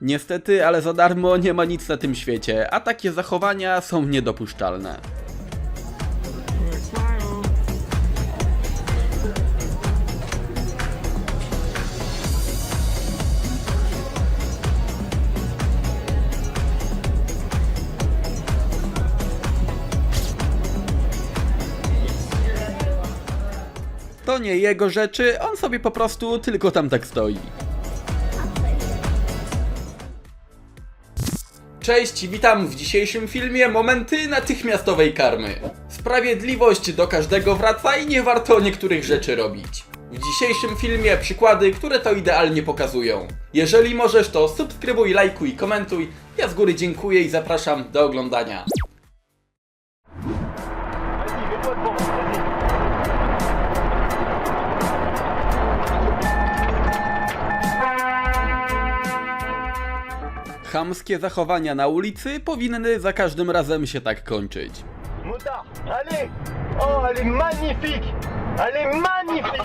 Niestety, ale za darmo nie ma nic na tym świecie, a takie zachowania są niedopuszczalne. To nie jego rzeczy, on sobie po prostu tylko tam tak stoi. Cześć, witam w dzisiejszym filmie momenty natychmiastowej karmy. Sprawiedliwość do każdego wraca i nie warto niektórych rzeczy robić. W dzisiejszym filmie przykłady, które to idealnie pokazują. Jeżeli możesz, to subskrybuj, lajkuj, komentuj. Ja z góry dziękuję i zapraszam do oglądania. Chamskie zachowania na ulicy powinny za każdym razem się tak kończyć. Magnifique magnifique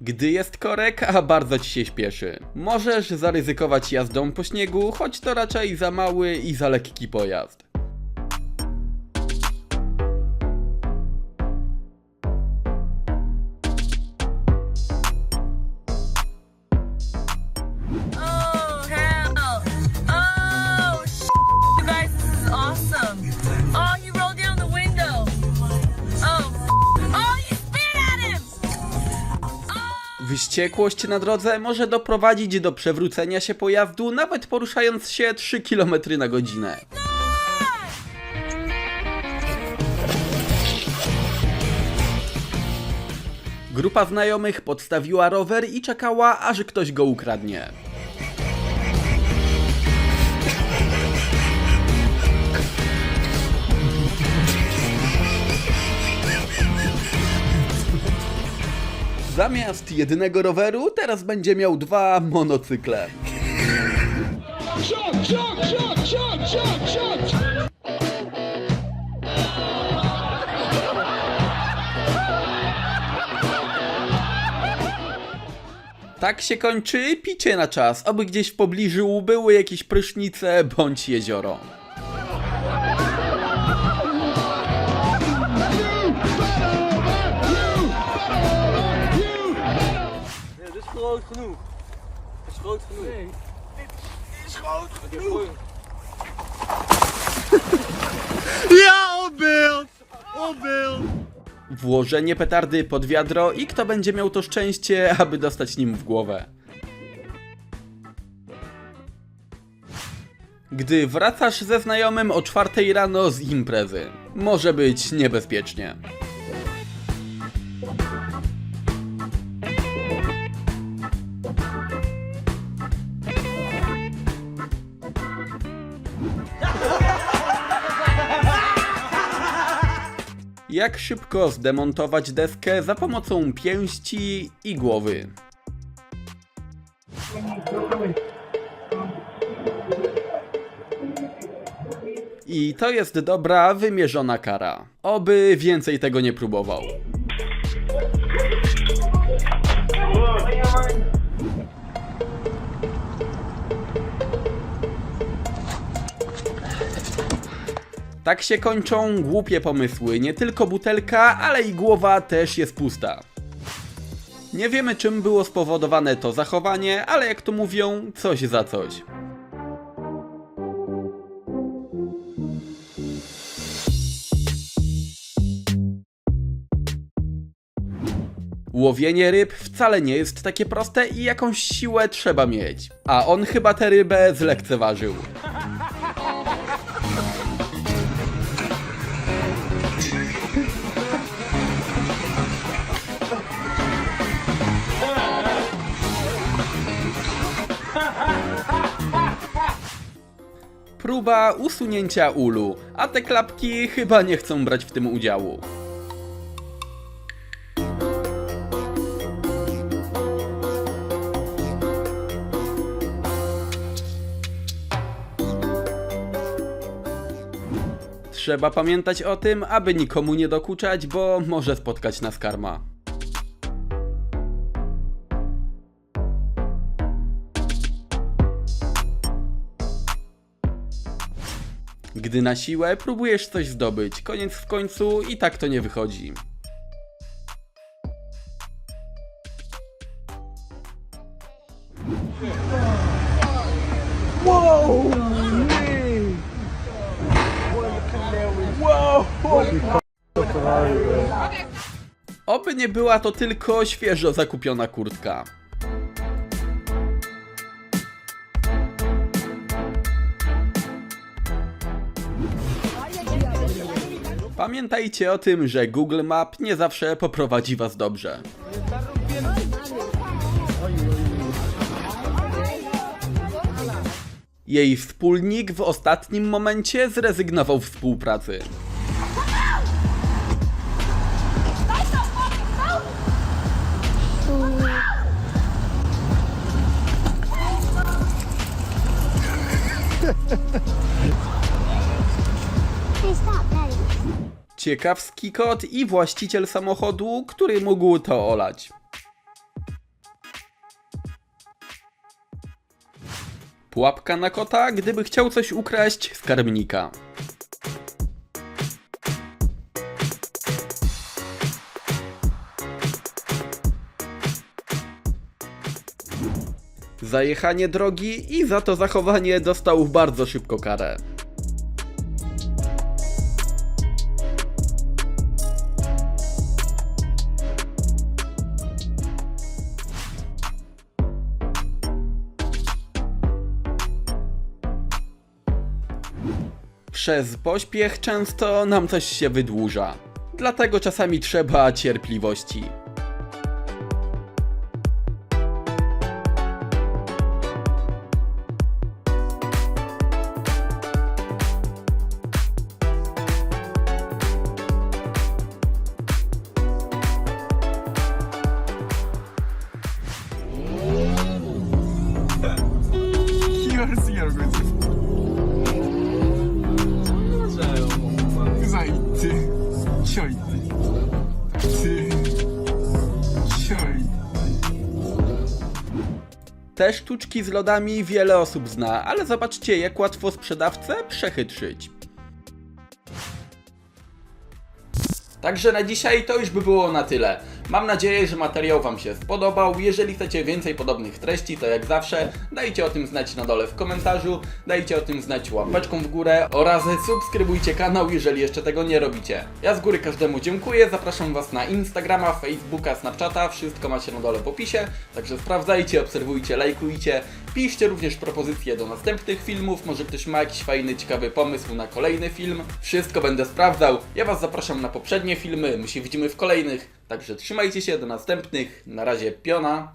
Gdy jest korek, a bardzo ci się śpieszy. Możesz zaryzykować jazdą po śniegu, choć to raczej za mały i za lekki pojazd. Wściekłość na drodze może doprowadzić do przewrócenia się pojazdu, nawet poruszając się 3 km na godzinę. Grupa znajomych podstawiła rower i czekała, aż ktoś go ukradnie. Zamiast jednego roweru, teraz będzie miał dwa monocykle. Tak się kończy picie na czas, aby gdzieś w pobliżu były jakieś prysznice bądź jezioro. Groot genoeg. Dit is groot genoeg. Nee, dit is groot genoeg. Ja, op beeld! Op beeld! Włożenie petardy pod wiadro i kto będzie miał to szczęście, aby dostać nim w głowę. Gdy wracasz ze znajomym o czwartej rano z imprezy, może być niebezpiecznie. Jak szybko zdemontować deskę za pomocą pięści i głowy. I to jest dobra, wymierzona kara. Oby więcej tego nie próbował. Tak się kończą głupie pomysły. Nie tylko butelka, ale i głowa też jest pusta. Nie wiemy czym było spowodowane to zachowanie, ale jak to mówią, coś za coś. Łowienie ryb wcale nie jest takie proste i jakąś siłę trzeba mieć. A on chyba tę rybę zlekceważył. Próba usunięcia ulu, a te klapki chyba nie chcą brać w tym udziału. Trzeba pamiętać o tym, aby nikomu nie dokuczać, bo może spotkać nas karma. Gdy na siłę próbujesz coś zdobyć, koniec w końcu i tak to nie wychodzi. Oby nie była to tylko świeżo zakupiona kurtka. Pamiętajcie o tym, że Google Map nie zawsze poprowadzi was dobrze. Jej wspólnik w ostatnim momencie zrezygnował z współpracy. Stop. Ciekawski kot i właściciel samochodu, który mógł to olać. Pułapka na kota, gdyby chciał coś ukraść z karmnika. Zajechanie drogi i za to zachowanie dostał bardzo szybko karę. Przez pośpiech często nam coś się wydłuża. Dlatego czasami trzeba cierpliwości. Te sztuczki z lodami wiele osób zna, ale zobaczcie jak łatwo sprzedawcę przechytrzyć. Także na dzisiaj to już by było na tyle. Mam nadzieję, że materiał Wam się spodobał. Jeżeli chcecie więcej podobnych treści, to jak zawsze dajcie o tym znać na dole w komentarzu, dajcie o tym znać łapeczką w górę oraz subskrybujcie kanał, jeżeli jeszcze tego nie robicie. Ja z góry każdemu dziękuję, zapraszam Was na Instagrama, Facebooka, Snapchata, wszystko macie na dole w opisie, także sprawdzajcie, obserwujcie, lajkujcie, piszcie również propozycje do następnych filmów, może ktoś ma jakiś fajny, ciekawy pomysł na kolejny film, wszystko będę sprawdzał. Ja Was zapraszam na poprzednie filmy, my się widzimy w kolejnych, także trzymajcie się, do następnych, na razie piona.